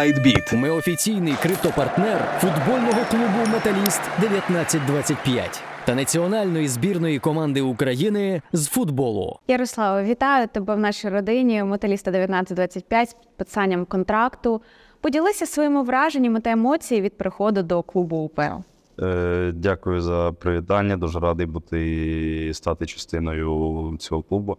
WhiteBit. Ми офіційний криптопартнер футбольного клубу Металіст 1925 та національної збірної команди України з футболу. Ярослава, вітаю тебе в нашій родині металіста 1925 з підписанням контракту. Поділися своїми враженнями та емоціями від приходу до клубу УПЛ. Е, Дякую за привітання. Дуже радий бути стати частиною цього клубу.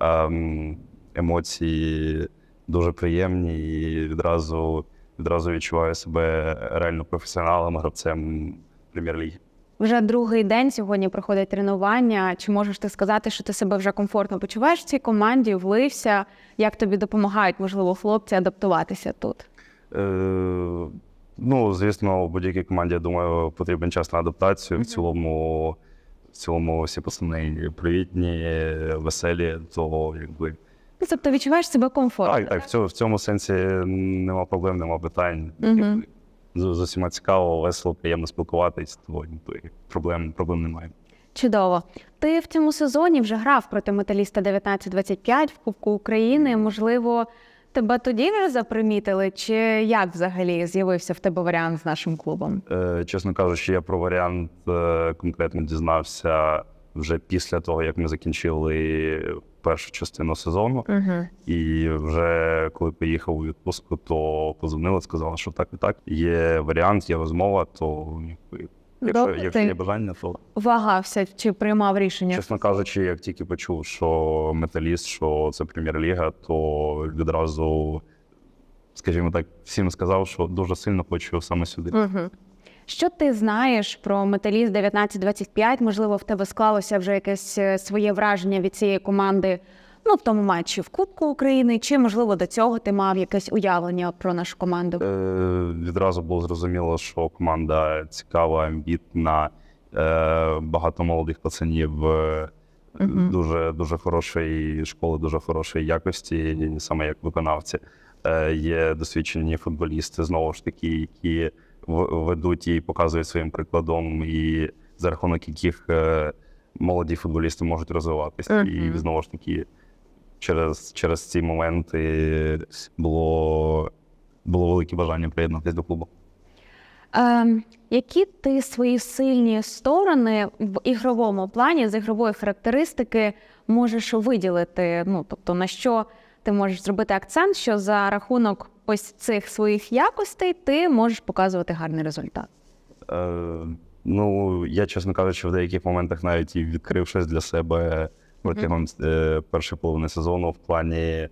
Ем, Емоції дуже приємні і відразу, відразу відчуваю себе реально професіоналом, гравцем прем'єр-ліги. Вже другий день сьогодні проходить тренування. Чи можеш ти сказати, що ти себе вже комфортно почуваєш в цій команді, влився? Як тобі допомагають, можливо, хлопці адаптуватися тут? Е, ну, звісно, в будь-якій команді, я думаю, потрібен час на адаптацію. В цілому, в цілому всі пацани привітні, веселі, то якби. Ну, Тобто відчуваєш себе комфортно. Так, так, в цьому, в цьому сенсі нема проблем, нема питань. Мгм. З, з усіма цікаво, весело, приємно спілкуватись, то проблем, проблем немає. Чудово. Ти в цьому сезоні вже грав проти металіста 1925 в Кубку України. Можливо, тебе тоді вже запримітили, чи як взагалі з'явився в тебе варіант з нашим клубом? Е, чесно кажучи, я про варіант е, конкретно дізнався вже після того, як ми закінчили першу частину сезону. Угу. І вже коли поїхав у відпустку, то позвонили, сказали, що так і так. Є варіант, є розмова, то якщо, Добре, якщо ти- є бажання, то Вагався чи приймав рішення? чесно кажучи, як тільки почув, що металіст, що це прем'єр-ліга, то відразу, скажімо так, всім сказав, що дуже сильно хочу саме сюди. Угу. Що ти знаєш про металіст 1925? Можливо, в тебе склалося вже якесь е, своє враження від цієї команди ну, в тому матчі в Кубку України, чи можливо до цього ти мав якесь уявлення про нашу команду? Е, відразу було зрозуміло, що команда цікава, амбітна, е, багато молодих пацанів. е, Мгм. Дуже дуже хорошої школи, дуже хорошої якості, саме як виконавці. Е, Є досвідчені футболісти, знову ж таки, які ведуть і показують своїм прикладом, і за рахунок яких е, молоді футболісти можуть розвиватися. І знову ж таки, через, через ці моменти було, було велике бажання приєднатися до клубу. Ем, які ти свої сильні сторони в ігровому плані з ігрової характеристики можеш виділити? Ну тобто на що ти можеш зробити акцент, що за рахунок ось цих своїх якостей ти можеш показувати гарний результат? Е, ну, я, чесно кажучи, в деяких моментах навіть і відкрив щось для себе протягом е, першої половини сезону в плані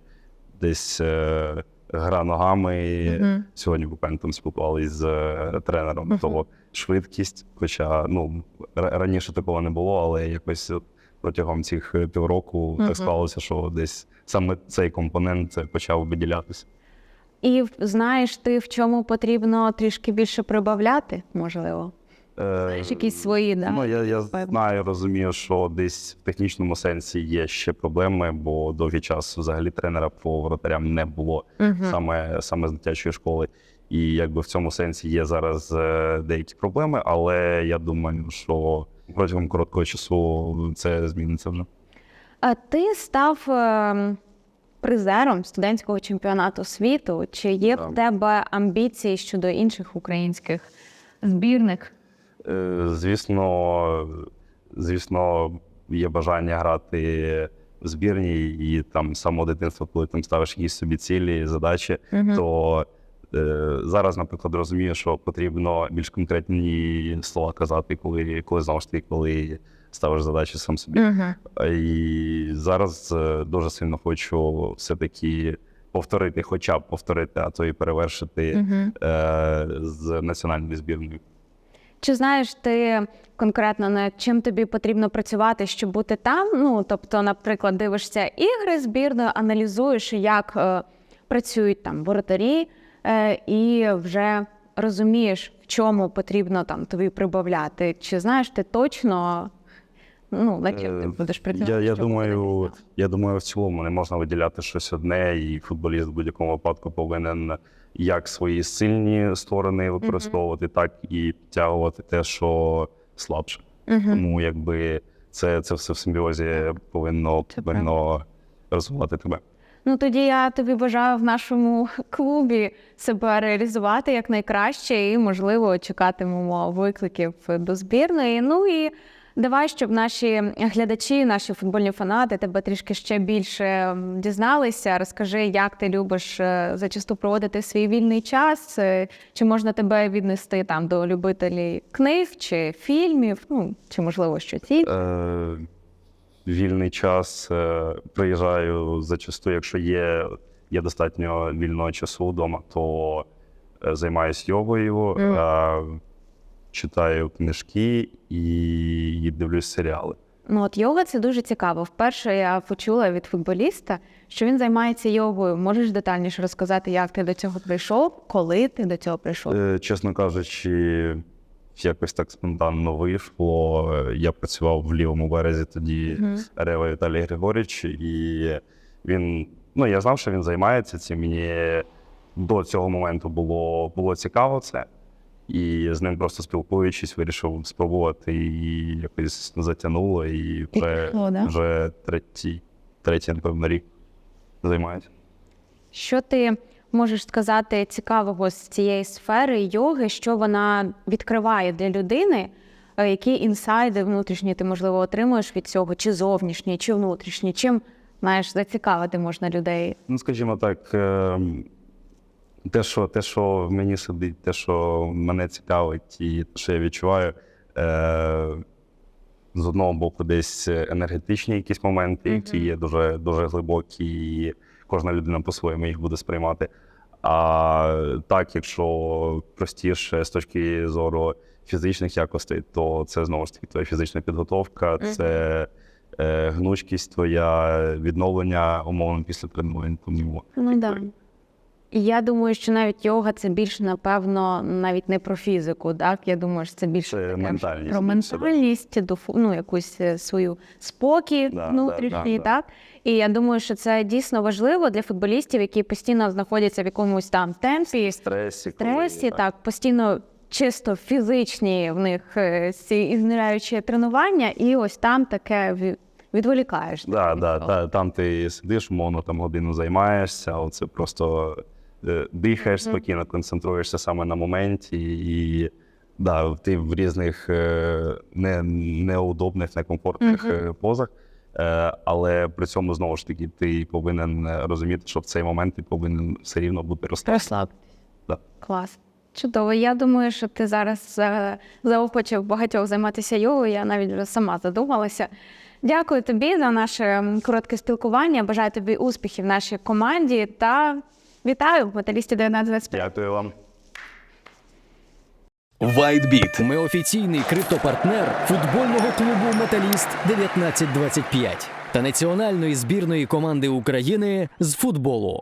десь е, гра ногами. Мгм. Сьогодні буквально там спілкувалися з е, тренером. Мгм. То швидкість, хоча ну, ра- раніше такого не було, але якось от протягом цих е, півроку Мгм. так склалося, що десь саме цей компонент е, почав виділятися. І знаєш ти, в чому потрібно трішки більше прибавляти, можливо? Знаєш, якісь свої, да? Ну, я, я знаю, розумію, що десь в технічному сенсі є ще проблеми, бо довгий час взагалі тренера по воротарям не було Мгм. саме, саме з дитячої школи. І якби в цьому сенсі є зараз е, деякі проблеми, але я думаю, що протягом короткого часу це зміниться вже. А ти став ем, призером студентського чемпіонату світу. Чи є в тебе амбіції щодо інших українських збірних? Е, Звісно, звісно, є бажання грати в збірні, і там з самого дитинства, коли там ставиш якісь собі цілі, задачі, угу. то зараз, наприклад, розумію, що потрібно більш конкретні слова казати, коли, коли знову ж таки, коли ставиш задачі сам собі. Угу. І зараз е, дуже сильно хочу все-таки повторити, хоча б повторити, а то і перевершити Угу. е, з національною збірною. Чи знаєш ти конкретно над чим тобі потрібно працювати, щоб бути там? Ну тобто, наприклад, дивишся ігри збірної, аналізуєш, як е, працюють там воротарі, е, і вже розумієш, в чому потрібно там тобі прибавляти. Чи знаєш ти точно? Ну, над чим ти Е, будеш працювати? Я, я, думаю, я думаю, в цілому не можна виділяти щось одне, і футболіст в будь-якому випадку повинен як свої сильні сторони використовувати, так і підтягувати те, що слабше. Мгм. Тому якби це, це все в симбіозі повинно, повинно розвивати тебе. Ну тоді я тобі бажаю в нашому клубі себе реалізувати як найкраще і, можливо, чекатимемо викликів до збірної. Ну і давай, щоб наші глядачі, наші футбольні фанати тебе трішки ще більше дізналися. Розкажи, як ти любиш е, зачасту проводити свій вільний час, е, чи можна тебе віднести там до любителів книг чи фільмів, ну чи можливо щось інше. Е, вільний час е, приїжджаю зачасту, якщо є, є достатньо вільного часу вдома, то е, займаюся йогою, е, читаю книжки і, дивлюсь серіали. Ну от йога це дуже цікаво. Вперше я почула від футболіста, що він займається йогою. Можеш детальніше розказати, як ти до цього прийшов, коли ти до цього прийшов? Чесно кажучи, якось так спонтанно вийшло. Я працював в лівому березі тоді Рева Віталій Григорівич, і він, ну я знав, що він займається цим. Мені до цього моменту було, було цікаво це. І з ним просто спілкуючись, вирішив спробувати і якось затягнуло, і вже, пішло, да? вже третій, третій, напевно, рік займається. Що ти можеш сказати цікавого з цієї сфери йоги, що вона відкриває для людини? Е, Які інсайди внутрішні ти можливо отримуєш від цього, чи зовнішні, чи внутрішні? Чим знаєш зацікавити можна людей? Ну, скажімо так, е, те, що, те, що в мені сидить, те, що мене цікавить, і те, що я відчуваю, е, з одного боку, десь енергетичні якісь моменти, які є дуже, дуже глибокі, і кожна людина по-своєму їх буде сприймати. А так, якщо простіше з точки зору фізичних якостей, то це знову ж таки твоя фізична підготовка, це е, гнучкість, твоя відновлення умовно після тренувань. Тому Ну да. І я думаю, що навіть йога це більше, напевно, навіть не про фізику. Так? Я думаю, що це більше Це ментальність про ментальність, до ну, якусь е, свою спокій Да, внутрішній, да, да, так? І я думаю, що це дійсно важливо для футболістів, які постійно знаходяться в якомусь там темпі, стресі, коли- стресі, так, постійно чисто фізичні в них е, ці ізміряючі тренування, і ось там таке відволікаєш. Да, да, та, там ти сидиш, умовно, там годину займаєшся, оце просто дихаєш спокійно, концентруєшся саме на моменті, і да, ти в різних е, не, неудобних, некомфортних е, позах. Е, але при цьому знову ж таки ти повинен е, розуміти, що в цей момент ти повинен все рівно бути. Розслабитись. Да. Клас. Чудово. Я думаю, що ти зараз е, заохочив багатьох займатися йогою. Я навіть вже сама задумалася. Дякую тобі за наше коротке спілкування. Бажаю тобі успіхів в нашій команді та вітаю в металісті 1925. Дякую вам. Вайтбіт. Ми офіційний криптопартнер футбольного клубу Металіст 1925 та національної збірної команди України з футболу.